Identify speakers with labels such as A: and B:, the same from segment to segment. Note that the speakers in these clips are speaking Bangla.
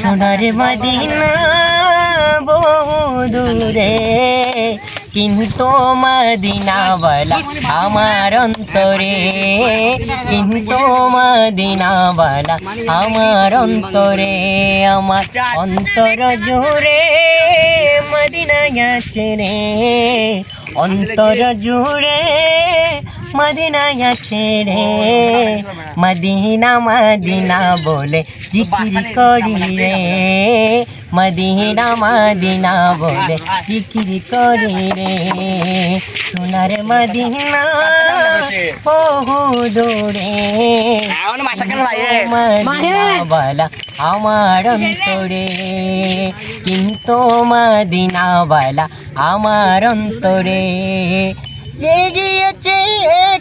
A: সোনার মদিনা বহু দূরে কিন্তু মদিনাওয়ালা আমার অন্তরে, কিন্তু মদিনাওয়ালা আমার অন্তরে, আমার অন্তর জুড়ে মদিনায় আছে রে, অন্তর জুড়ে মদিনায় রে মদিনা মদিনা বলে জিকির করি রে মদিনা মদিনা বলে জিকির করি রে সোনার মদিনা বহু দূরে মদিনাওয়ালা আমার অন্তরে কিন্তু মদিনাওয়ালা আমার অন্তরে যে গিয়েছে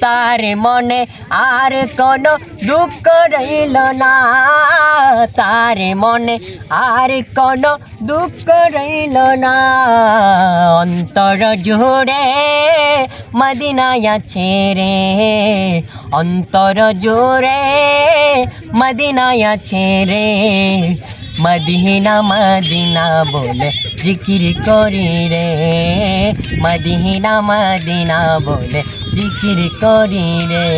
A: তার মনে আর কোন দুঃখ রইল না। তার মনে আর কোন দুঃখ রইল না। অন্তর জুড়ে মদিনায় আছে রে। অন্তর জুড়ে মদিনায় আছে রে। মদিনা মদিনা বলে জিকির করি রে। মদিনা মদিনা বলে জিকির করি রে।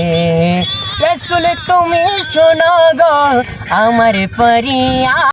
A: রসুল তুমি শোনো গো আমার পরিয়া